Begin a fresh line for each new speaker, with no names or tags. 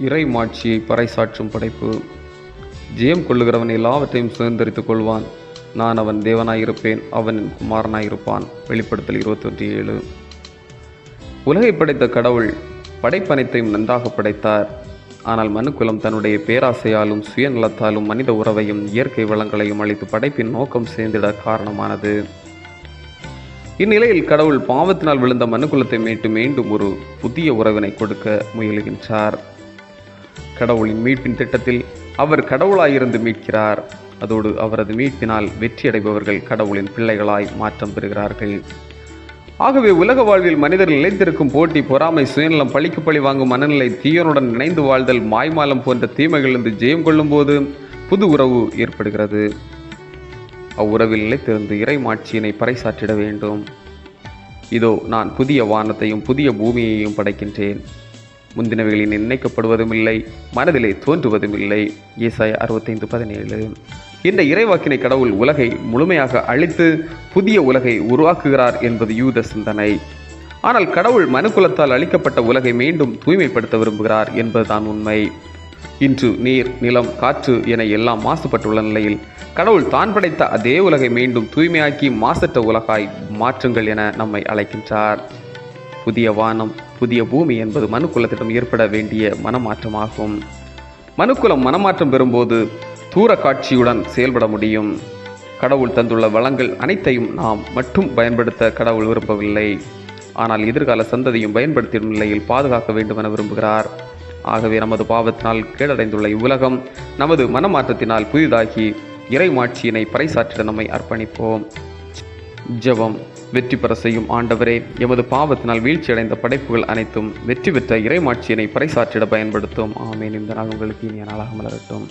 இறை மாட்சியை பறைசாற்றும் படைப்பு. ஜெயம் கொள்ளுகிறவன் எல்லாவற்றையும் சுதந்திரித்துக் கொள்வான். நான் அவன் தேவனாயிருப்பேன் அவன் குமாரனாயிருப்பான். வெளிப்படுத்தல் இருபத்தொன்று ஏழு. உலகை படைத்த கடவுள் படைப்பனைத்தையும் நன்றாக படைத்தார். ஆனால் மனுக்குலம் தன்னுடைய பேராசையாலும் சுயநலத்தாலும் மனித உறவையும் இயற்கை வளங்களையும் அளித்து படைப்பின் நோக்கம் சேர்ந்திட காரணமானது. இந்நிலையில் கடவுள் பாவத்தினால் விழுந்த மனுக்குலத்தை மீட்டு மீண்டும் ஒரு புதிய உறவினை கொடுக்க முயலுகின்றார். கடவுளின் மீட்பின் திட்டத்தில் அவர் கடவுளாயிருந்து மீட்கிறார். அதோடு அவரது மீட்பினால் வெற்றியடைபவர்கள் கடவுளின் பிள்ளைகளாய் மாற்றம் பெறுகிறார்கள். ஆகவே உலக வாழ்வில் மனிதர் நிலைத்திருக்கும் போட்டி பொறாமை சுயநலம் பழிக்கு பழி வாங்கும் மனநிலை தீயனுடன் இணைந்து வாழ்தல் மாய்மாலம் போன்ற தீமைகளிலிருந்து ஜெயம் கொள்ளும்போது புது உறவு ஏற்படுகிறது. அவ்வுறவில் நிலைத்திருந்து இறை மாட்சியினை பறைசாற்றிட வேண்டும். இதோ நான் புதிய வானத்தையும் புதிய பூமியையும் படைக்கின்றேன். முந்தினவைகளில் நினைக்கப்படுவதும் இல்லை மனதிலே தோன்றுவதும் இல்லை ஏசாய அறுபத்தைந்து பதினேழு. இந்த இறைவாக்கினை கடவுள் உலகை முழுமையாக அழித்து புதிய உலகை உருவாக்குகிறார் என்பது யூத சிந்தனை. ஆனால் கடவுள் மனுக்குலத்தால் அழிக்கப்பட்ட உலகை மீண்டும் தூய்மைப்படுத்த விரும்புகிறார் என்பதுதான் உண்மை. இன்று நீர் நிலம் காற்று என எல்லாம் மாசுபட்டுள்ள நிலையில் கடவுள் தான் படைத்த அதே உலகை மீண்டும் தூய்மையாக்கி மாசற்ற உலகாய் மாற்றுங்கள் என நம்மை அழைக்கின்றார். புதிய வானம் புதிய பூமி என்பது மனுக்குலத்திடம் ஏற்பட வேண்டிய மனமாற்றமாகும். மனுக்குலம் மனமாற்றம் பெறும்போது தூர காட்சியுடன் செயல்பட முடியும். கடவுள் தந்துள்ள வளங்கள் அனைத்தையும் நாம் மட்டும் பயன்படுத்த கடவுள் விரும்பவில்லை. ஆனால் எதிர்கால சந்ததியும் பயன்படுத்திடும் நிலையில் பாதுகாக்க வேண்டும் என விரும்புகிறார். ஆகவே நமது பாவத்தினால் கேடடைந்துள்ள இவ்வுலகம் நமது மனமாற்றத்தினால் புதிதாகி இறைமாட்சியினை பறைசாற்றிட நம்மை அர்ப்பணிப்போம். ஜபம். வெற்றி பெற செய்யும் ஆண்டவரே எமது பாவத்தினால் வீழ்ச்சியடைந்த படைப்புகள் அனைத்தும் வெற்றி பெற்ற இறைமாட்சியினை பறைசாற்றிட பயன்படுத்தும். ஆமேன். இந்த நாள் உங்களுக்கு இனிய நாளாக மலரட்டும்.